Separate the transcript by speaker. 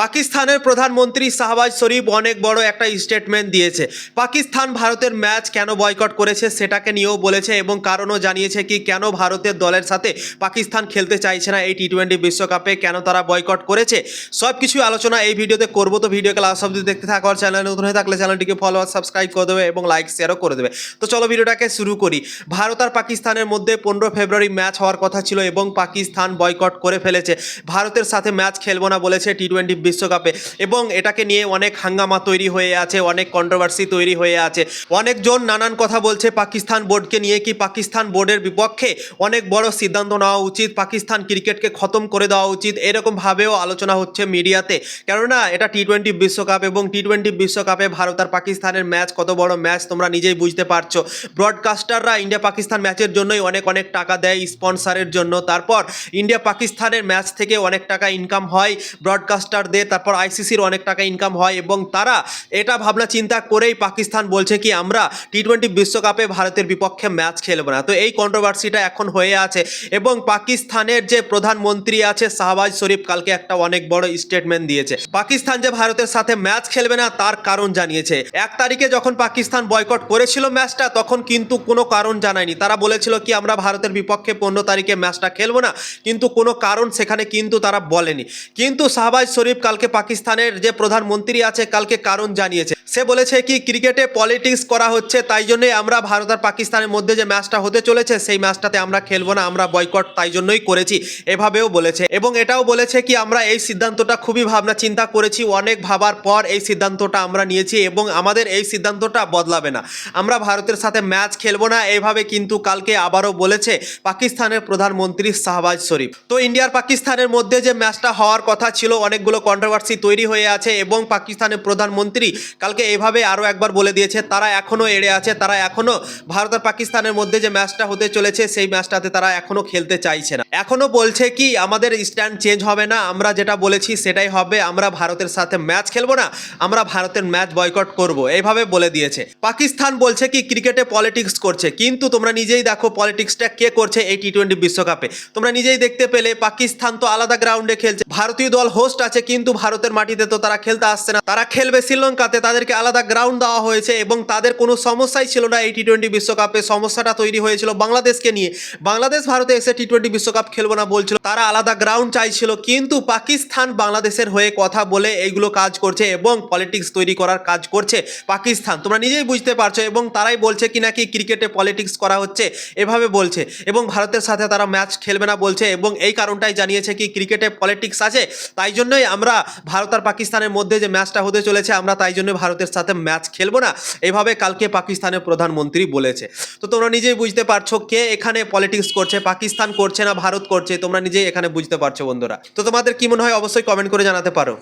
Speaker 1: পাকিস্তানের প্রধানমন্ত্রী শাহবাজ শরীফ অনেক বড় একটা স্টেটমেন্ট দিয়েছে। পাকিস্তান ভারতের ম্যাচ কেন বয়কট করেছে সেটাকে নিয়েও বলেছে এবং কারণও জানিয়েছে কি কেন ভারতের দলের সাথে পাকিস্তান খেলতে চাইছে না এই টি টোয়েন্টি বিশ্বকাপে, কেন তারা বয়কট করেছে সব কিছু আলোচনা এই ভিডিওতে করব। তো ভিডিওকে লাস্ট অব্দি দেখতে থাকো, আর চ্যানেল নতুন হয়ে থাকলে চ্যানেলটিকে ফলো সাবস্ক্রাইব করে দেবে এবং লাইক শেয়ারও করে দেবে। তো চলো ভিডিওটাকে শুরু করি। ভারত আর পাকিস্তানের মধ্যে পনেরো ফেব্রুয়ারি ম্যাচ হওয়ার কথা ছিল এবং পাকিস্তান বয়কট করে ফেলেছে। ভারতের সাথে ম্যাচ খেলব না বলেছে টি টোয়েন্টি বিশ্বকাপে। এবং এটাকে নিয়ে অনেক হাঙ্গামা তৈরি হয়ে আছে, অনেক কন্ট্রোভার্সি তৈরি হয়ে আছে। অনেকজন নানান কথা বলছে পাকিস্তান বোর্ডকে নিয়ে কি পাকিস্তান বোর্ডের বিপক্ষে অনেক বড় সিদ্ধান্ত নেওয়া উচিত, পাকিস্তান ক্রিকেটকে খতম করে দেওয়া উচিত এরকম ভাবেও আলোচনা হচ্ছে মিডিয়াতে। কেননা এটা টি টোয়েন্টি বিশ্বকাপ এবং টি টোয়েন্টি বিশ্বকাপে ভারত আর পাকিস্তানের ম্যাচ, কত বড় ম্যাচ তোমরা নিজেই বুঝতে পারছ। ব্রডকাস্টাররা ইন্ডিয়া পাকিস্তান ম্যাচের জন্যই অনেক অনেক টাকা দেয় স্পন্সারের জন্য। তারপর ইন্ডিয়া পাকিস্তানের ম্যাচ থেকে অনেক টাকা ইনকাম হয় ব্রডকাস্টারদের তারপর আইসিসির অনেক টাকা ইনকাম হয় এবং তারা এটা ভাবনা চিন্তা করেই পাকিস্তান বলছে কি, আমরা টি টোয়েন্টি বিশ্বকাপে ভারতের বিপক্ষে ম্যাচ খেলব না। তো এই কন্ট্রোভার্সিটা এখন হয়ে আছে এবং পাকিস্তানের যে প্রধানমন্ত্রী আছে শাহবাজ শরীফ কালকে একটা অনেক বড় স্টেটমেন্ট দিয়েছে। পাকিস্তান যে ভারতের সাথে ম্যাচ খেলবে না তার কারণ জানিয়েছে। এক তারিখে যখন পাকিস্তান বয়কট করেছিল ম্যাচটা তখন কিন্তু কোনো কারণ জানায়নি। তারা বলেছিল কি, আমরা ভারতের বিপক্ষে পনেরো তারিখে ম্যাচটা খেলব না। কিন্তু কোনো কারণ সেখানে কিন্তু তারা বলেনি। কিন্তু শাহবাজ শরীফ কালকে পাকিস্তানের যে প্রধানমন্ত্রী আছে, কালকে কারণ জানিয়েছে। সে বলেছে কি, ক্রিকেটে পলিটিক্স করা হচ্ছে, তাই জন্যই আমরা ভারত আর পাকিস্তানের মধ্যে যে ম্যাচটা হতে চলেছে, সেই ম্যাচটাতে আমরা খেলব না, আমরা বয়কট তাই জন্যই করেছি, এভাবেও বলেছে। এবং এটাও বলেছে কি, আমরা এই সিদ্ধান্তটা খুবই ভাবনা চিন্তা করেছি, অনেক ভাবার পর এই সিদ্ধান্তটা আমরা নিয়েছি এবং আমাদের এই সিদ্ধান্তটা বদলাবে না। আমরা ভারতের সাথে ম্যাচ খেলব না এইভাবে কিন্তু কালকে আবারও বলেছে পাকিস্তানের প্রধানমন্ত্রী শাহবাজ শরীফ। তো ইন্ডিয়ার পাকিস্তানের মধ্যে যে ম্যাচটা হওয়ার কথা ছিল, অনেকগুলো কন্ট্রোভার্সি তৈরি হয়ে আছে এবং পাকিস্তানের প্রধানমন্ত্রী কালকে এভাবে আরও একবার বলে দিয়েছে, তারা এখনও এড়ে আছে, তারা এখনও ভারত আর পাকিস্তানের মধ্যে যে ম্যাচটা হতে চলেছে, সেই ম্যাচটাতে তারা এখনও খেলতে চাইছে না। এখনও বলছে কি, আমাদের স্ট্যান্ড চেঞ্জ হবে না, আমরা যেটা বলেছি সেটাই হবে, আমরা ভারতের সাথে ম্যাচ খেলব না, আমরা ভারতের ম্যাচ বয়কট করব, এইভাবে বলে দিয়েছে। পাকিস্তান বলছে কি ক্রিকেটে পলিটিক্স করছে, কিন্তু তোমরা নিজেই দেখো পলিটিক্সটা কে করছে এই টি টোয়েন্টি বিশ্বকাপে। তোমরা নিজেই দেখতে পেলে, পাকিস্তান তো আলাদা গ্রাউন্ডে খেলছে। ভারতীয় দল হোস্ট আছে, কিন্তু ভারতের মাটিতে তো তারা খেলতে আসছে না। তারা খেলবে শ্রীলঙ্কাতে, তাদেরকে আলাদা গ্রাউন্ড দেওয়া হয়েছে এবং তাদের কোনো সমস্যাই ছিল না এই টি টোয়েন্টি বিশ্বকাপে। সমস্যাটা তৈরি হয়েছিল বাংলাদেশকে নিয়ে। বাংলাদেশ ভারতে এসে টি টোয়েন্টি বিশ্বকাপ খেলব না বলছিল। তারা আলাদা গ্রাউন্ড চাইছিল, কিন্তু পাকিস্তান বাংলাদেশের হয়ে কথা বলে এইগুলো কাজ করছে এবং পলিটিক্স তৈরি করার কাজ করছে পাকিস্তান। তোমরা নিজেই বুঝতে পারছ এবং তারাই বলছে কি নাকি ক্রিকেটে পলিটিক্স করা হচ্ছে, এভাবে বলছে। এবং ভারতের সাথে তারা ম্যাচ খেলবে না বলছে এবং এই কারণটাই জানিয়েছে কি ক্রিকেটে পলিটিক্স আছে। তাই জন্যই আমরা ভারত আর পাকিস্তানের মধ্যে যে ম্যাচটা হতে চলেছে, আমরা তাই জন্য ভারতের সাথে ম্যাচ খেলব না। এভাবে কালকে পাকিস্তানের প্রধানমন্ত্রী বলেছে। তো তোমরা নিজেই বুঝতে পারছ কে এখানে পলিটিক্স করছে, পাকিস্তান করছে না ভারত করছে, তোমরা নিজেই এখানে বুঝতে পারছ বন্ধুরা। তো তোমাদের কি মনে হয়, অবশ্যই কমেন্ট করে জানাতে পারো।